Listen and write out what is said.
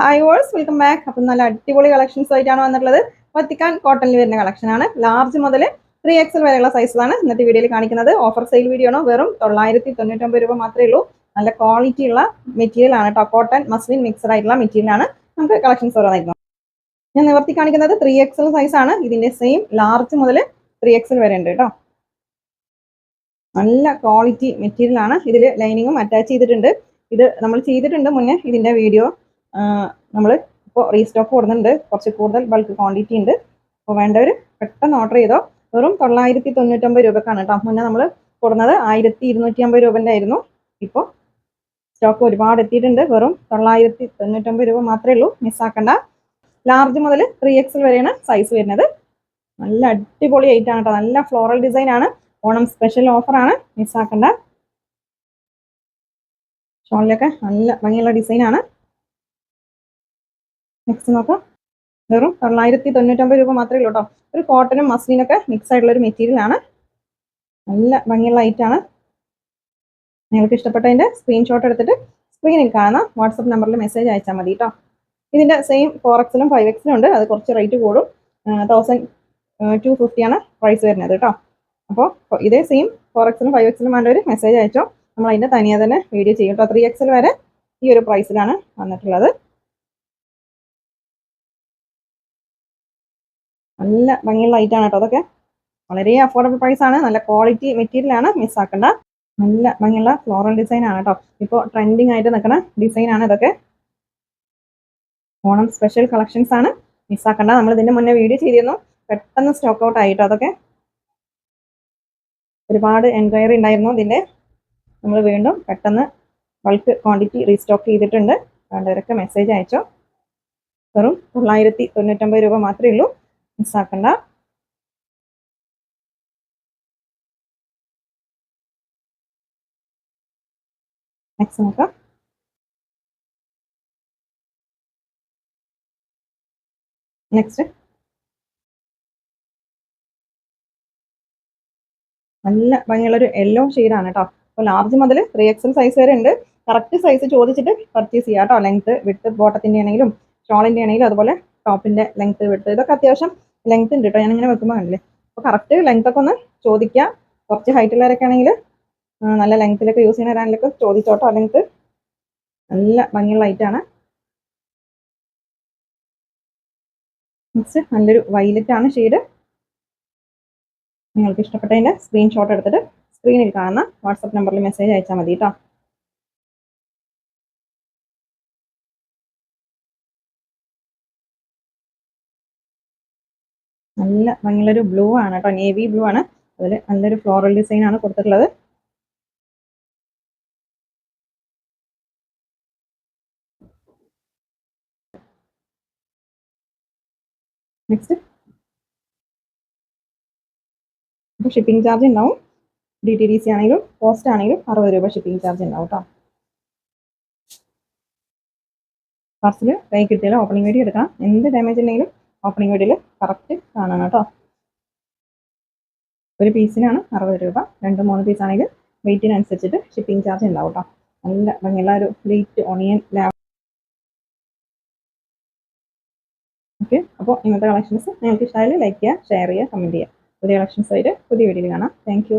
Hi verse welcome back അപ്പം നല്ല അടിപൊളി കളക്ഷൻസ് ആയിട്ടാണ് വന്നിട്ടുള്ളത്. വത്തിക്കാൻ കോട്ടണിൽ വരുന്ന കളക്ഷൻ ആണ്. ലാർജ് മുതൽ ത്രീ എക്സൽ വരെയുള്ള സൈസാണ് ഇന്നത്തെ വീഡിയോയിൽ കാണിക്കുന്നത്. ഓഫർ സെയിൽ വീഡിയോ ആണ്. വെറും തൊള്ളായിരത്തി തൊണ്ണൂറ്റൊമ്പത് രൂപ മാത്രമേ ഉള്ളൂ. നല്ല ക്വാളിറ്റി ഉള്ള മെറ്റീരിയൽ ആണ് കേട്ടോ കോട്ടൺ മസ്ലിൻ മിക്സഡ് ആയിട്ടുള്ള മെറ്റീരിയൽ ആണ്. നമുക്ക് കളക്ഷൻസ് ഓരോന്നായിരിക്കും. ഞാൻ നിവർത്തി കാണിക്കുന്നത് ത്രീ എക്സൽ സൈസ് ആണ്. ഇതിന്റെ സെയിം ലാർജ് മുതൽ ത്രീ എക്സൽ വരെ ഉണ്ട് കേട്ടോ നല്ല ക്വാളിറ്റി മെറ്റീരിയൽ ആണ്. ഇതിൽ ലൈനിങ്ങും അറ്റാച്ച് ചെയ്തിട്ടുണ്ട്. ഇത് നമ്മൾ ചെയ്തിട്ടുണ്ട് മുന്നേ ഇതിന്റെ വീഡിയോ നമ്മൾ ഇപ്പോൾ റീസ്റ്റോക്ക് കൊടുക്കുന്നുണ്ട്. കുറച്ച് കൂടുതൽ ബൾക്ക് ക്വാണ്ടിറ്റി ഉണ്ട്. അപ്പോൾ വേണ്ടവർ പെട്ടെന്ന് ഓർഡർ ചെയ്തോ. വെറും തൊള്ളായിരത്തി തൊണ്ണൂറ്റൊമ്പത് രൂപക്കാണ് കേട്ടോ മുന്നേ നമ്മൾ കൊടുക്കുന്നത് ആയിരത്തി ഇരുന്നൂറ്റി അമ്പത് രൂപന്റെ ആയിരുന്നു. ഇപ്പോൾ സ്റ്റോക്ക് ഒരുപാട് എത്തിയിട്ടുണ്ട്. വെറും തൊള്ളായിരത്തി തൊണ്ണൂറ്റൊമ്പത് രൂപ മാത്രമേ ഉള്ളൂ. മിസ്സാക്കണ്ട ലാർജ് മുതൽ ത്രീ എക്സൽ വരെയാണ് സൈസ് വരുന്നത്. നല്ല അടിപൊളി ആയിട്ടാണ് കേട്ടോ നല്ല ഫ്ലോറൽ ഡിസൈൻ ആണ്. ഓണം സ്പെഷ്യൽ ഓഫറാണ് മിസ്സാക്കണ്ട ഷോളിലൊക്കെ നല്ല ഭംഗിയുള്ള ഡിസൈനാണ് നെക്സ്റ്റ് നോക്കാം. വെറും തൊള്ളായിരത്തി തൊണ്ണൂറ്റൊമ്പത് രൂപ മാത്രമേ ഉള്ളൂ കേട്ടോ ഒരു കോട്ടനും മസ്ലിനൊക്കെ മിക്സ് ആയിട്ടുള്ള ഒരു മെറ്റീരിയൽ ആണ്. നല്ല ഭംഗിയുള്ള ഐറ്റാണ് നിങ്ങൾക്ക് ഇഷ്ടപ്പെട്ടതിന്റെ സ്ക്രീൻഷോട്ട് എടുത്തിട്ട് സ്ക്രീനിൽ കാണുന്ന വാട്സപ്പ് നമ്പറിൽ മെസ്സേജ് അയച്ചാൽ മതി കേട്ടോ ഇതിന്റെ സെയിം ഫോർ എക്സിലും ഫൈവ് എക്സിലും ഉണ്ട്. അത് കുറച്ച് റേറ്റ് കൂടും. തൗസൻഡ് ടു ഫിഫ്റ്റിയാണ് പ്രൈസ് വരുന്നത് കേട്ടോ അപ്പോൾ ഇതേ സെയിം ഫോർ എക്സിലും ഫൈവ് എക്സിലും വേണ്ട ഒരു മെസ്സേജ് അയച്ചോ. നമ്മൾ അതിന്റെ തനിയെ തന്നെ വീഡിയോ ചെയ്യും കേട്ടോ ത്രീ എക്സിൽ വരെ ഈ ഒരു പ്രൈസിലാണ് വന്നിട്ടുള്ളത്. നല്ല ഭംഗിയുള്ള ഐറ്റമാണ് കേട്ടോ അതൊക്കെ. വളരെ അഫോർഡബിൾ പ്രൈസ് ആണ്. നല്ല ക്വാളിറ്റി മെറ്റീരിയൽ ആണ് മിസ്സാക്കണ്ട നല്ല ഭംഗിയുള്ള ഫ്ലോറൽ ഡിസൈൻ ആണ് കേട്ടോ. ഇപ്പോൾ ട്രെൻഡിങ് ആയിട്ട് നിൽക്കുന്ന ഡിസൈൻ ആണ് ഇതൊക്കെ. ഓണം സ്പെഷ്യൽ കളക്ഷൻസ് ആണ് മിസ്സാക്കണ്ട നമ്മൾ ഇതിന്റെ മുന്നേ വീഡിയോ ചെയ്തിരുന്നു. പെട്ടെന്ന് സ്റ്റോക്ക് ഔട്ട് ആയിട്ടോ അതൊക്കെ. ഒരുപാട് എൻക്വയറി ഉണ്ടായിരുന്നു ഇതിന്റെ. നമ്മൾ വീണ്ടും പെട്ടെന്ന് ബൾക്ക് ക്വാണ്ടിറ്റി റീസ്റ്റോക്ക് ചെയ്തിട്ടുണ്ട്. വേണ്ടവരൊക്കെ മെസ്സേജ് അയച്ചോ. വെറും തൊള്ളായിരത്തി തൊണ്ണൂറ്റൊമ്പത് രൂപ മാത്രമേ ഉള്ളൂ. മിസ്സാക്കണ്ട നെക്സ്റ്റ് നോക്കാം. നെക്സ്റ്റ് നല്ല ഭംഗിയുള്ളൊരു യെല്ലോ ഷെയ്ഡാണ് കേട്ടോ അപ്പോൾ ലാർജ് മുതൽ ത്രീ എക്സൽ സൈസ് വരെ ഉണ്ട്. കറക്റ്റ് സൈസ് ചോദിച്ചിട്ട് പർച്ചേസ് ചെയ്യാം കേട്ടോ ലെങ്ത് വിട്ട് ബോട്ടത്തിന്റെ ആണെങ്കിലും ഷോളിന്റെ ആണെങ്കിലും അതുപോലെ ടോപ്പിന്റെ ലെങ്ത് വിട്ട് ഇതൊക്കെ അത്യാവശ്യം ലെങ്ത് ഉണ്ട് കേട്ടോ ഞാനിങ്ങനെ വെക്കുമ്പോൾ കാണില്ലേ അപ്പോൾ കറക്റ്റ് ലെങ്ത് ഒക്കെ ഒന്ന് ചോദിക്കുക കുറച്ച് ഹൈറ്റ് ഉള്ളവരൊക്കെ ആണെങ്കിൽ നല്ല ലെങ്ത്തിലൊക്കെ യൂസ് ചെയ്യുന്ന ഒരാളിലൊക്കെ ചോദിച്ചോട്ടോ. ലെങ്ത് നല്ല ഭംഗിയുള്ള ലൈറ്റാണ് നെക്സ്റ്റ് നല്ലൊരു വൈലറ്റ് ആണ് ഷെയ്ഡ് നിങ്ങൾക്ക് ഇഷ്ടപ്പെട്ടതിന്റെ സ്ക്രീൻഷോട്ട് എടുത്തിട്ട് സ്ക്രീനിൽ കാണുന്ന വാട്സപ്പ് നമ്പറിൽ മെസ്സേജ് അയച്ചാൽ മതി കേട്ടോ നല്ല ഭംഗിയുള്ളൊരു ബ്ലൂ ആണ് കേട്ടോ. നേവി ബ്ലൂ ആണ്. അതിൽ നല്ലൊരു ഫ്ലോറൽ ഡിസൈൻ ആണ് കൊടുത്തിട്ടുള്ളത്. നെക്സ്റ്റ് ഷിപ്പിംഗ് ചാർജ് ഉണ്ടാവും. ഡി ടി ഡി സി ആണെങ്കിലും പോസ്റ്റ് ആണെങ്കിലും അറുപത് രൂപ ഷിപ്പിംഗ് ചാർജ് ഉണ്ടാവും കേട്ടോ. പാർസൽ കൈ കിട്ടിയാലും ഓപ്പണിംഗ് വേണ്ടി എടുക്കണം. എന്ത് ഡാമേജ് ഉണ്ടെങ്കിലും ഓപ്പണിംഗ് വീഡിയോയിൽ കറക്റ്റ് കാണണം കേട്ടോ. ഒരു പീസിനാണ് അറുപത് രൂപ. രണ്ട് മൂന്ന് പീസാണെങ്കിൽ വെയിറ്റിനനുസരിച്ചിട്ട് ഷിപ്പിംഗ് ചാർജ് ഉണ്ടാവും കേട്ടോ. നല്ല ഭംഗിയുള്ള ഒരു പ്ലേറ്റ് ഓണിയൻ ലാബ് ഓക്കെ അപ്പോൾ ഇന്നത്തെ കളക്ഷൻസ് നിങ്ങൾക്ക് ഇഷ്ടമായാലും ലൈക്ക് ചെയ്യുക ഷെയർ ചെയ്യുക കമന്റ് ചെയ്യുക. പുതിയ കളക്ഷൻസ് ആയിട്ട് പുതിയ വീഡിയോയിൽ കാണാം. താങ്ക്